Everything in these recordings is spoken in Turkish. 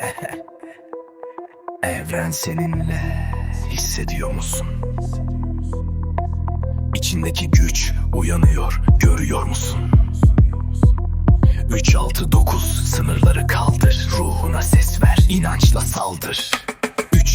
Evren seninle hissediyor musun? İçindeki güç uyanıyor, görüyor musun? 3 6 9 sınırları kaldır. Ruhuna ses ver, inançla saldır.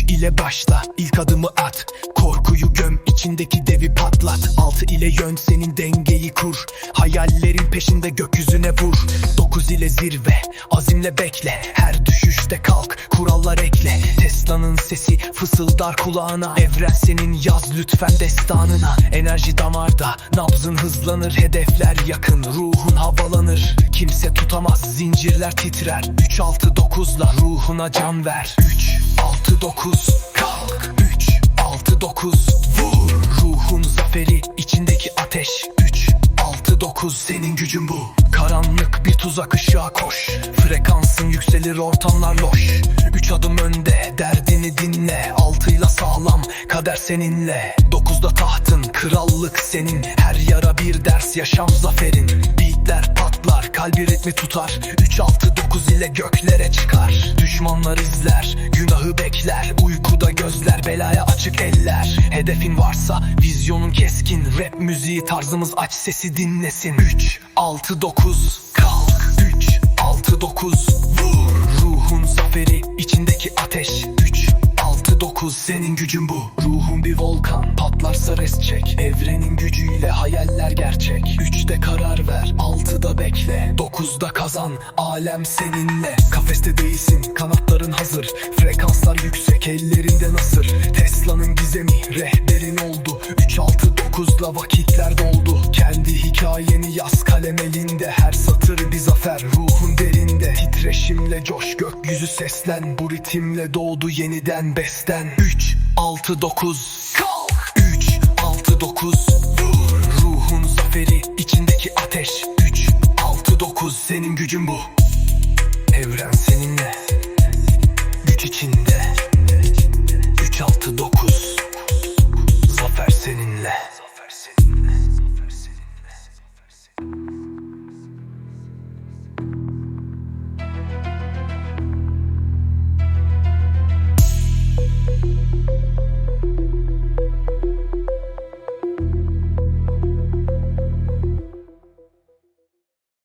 3 ile başla, ilk adımı at. Korkuyu göm, içindeki devi patlat. 6 ile yön senin dengeyi kur. Hayallerin peşinde gökyüzüne vur. 9 ile zirve, azimle bekle. Her düşüşte kalk, kurallar ekle. Tesla'nın sesi fısıldar kulağına. Evren senin yaz lütfen destanına. Enerji damarda, nabzın hızlanır. Hedefler yakın, ruhun havalanır. Kimse tutamaz, zincirler titrer. 3 6 9'la ruhuna can ver. 3 6 9 kalk. 3 6 9 vur. Ruhun zaferi içindeki ateş. 3 6 9 senin gücün bu. Karanlık bir tuzak ışığa koş. Frekansın yükselir ortamlar loş. 3 adım önde derdini dinle. Altıyla sağlam kader seninle. 9'da tahtın krallık senin. Her yara bir ders yaşam zaferin. Beatler patlar kalbi ritmi tutar. 3 6 9 ile göklere çıkar. Düşmanlar izler günahı bekler. Uykuda gözler belaya açık eller. Hedefin varsa vizyonun keskin. Rap müziği tarzımız aç sesi dinlesin. 3 6 9 kalk. 3 6 9 vur. Ruhun zaferi içindeki ateş. 3 6 9 senin gücün bu. Ruhun bir volkan patlarsa res çek. Evrenin gücüyle hayaller gerçek. 3'te karar ver, 6'da bekle. 9'da kazan, alem seninle. Kafeste değilsin, kanatların hazır. Frekanslar yüksek, ellerinde nasır. Tesla'nın gizemi, rehberin oldu. 3 6 9'la vakitler doldu. Kendi hikayeni yaz kalem elinde. Her satır bir zafer, ruhun derinde. Titreşimle coş gökyüzü seslen. Bu ritimle doğdu yeniden beslen. 3 6 9 kalk. 3 6 9 vur. Ruhun zaferi içindeki ateş. Kuz senin gücün bu. Evren seninle. Güç içinde.